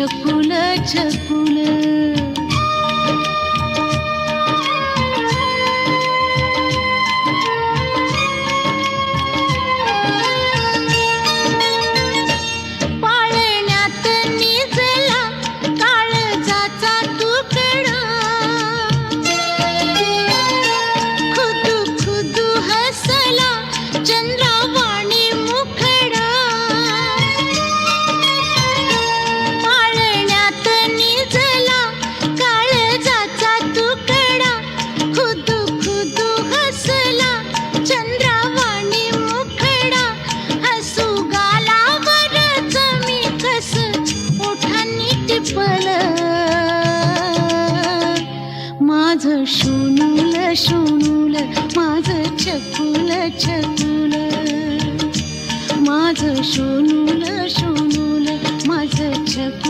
माझं छकुल सोनूल माझं छकुल छकुल. माझं सोनूल सोनूल माझं छकुल.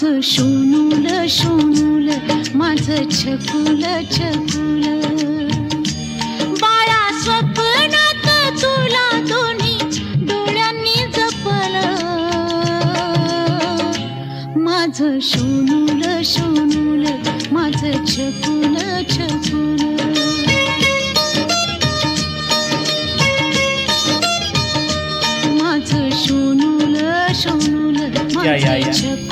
माझं सोनूल सोनूल माझं छकुल छकुल. बाळा स्वप्नात तुला दोन्ही डोळ्यांनी जपल. माझं सोनूल सोनूल माझं छकुल छकुल. माझं या, या. माझं छकुल.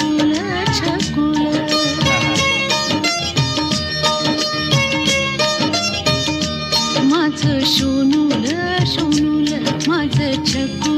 माझं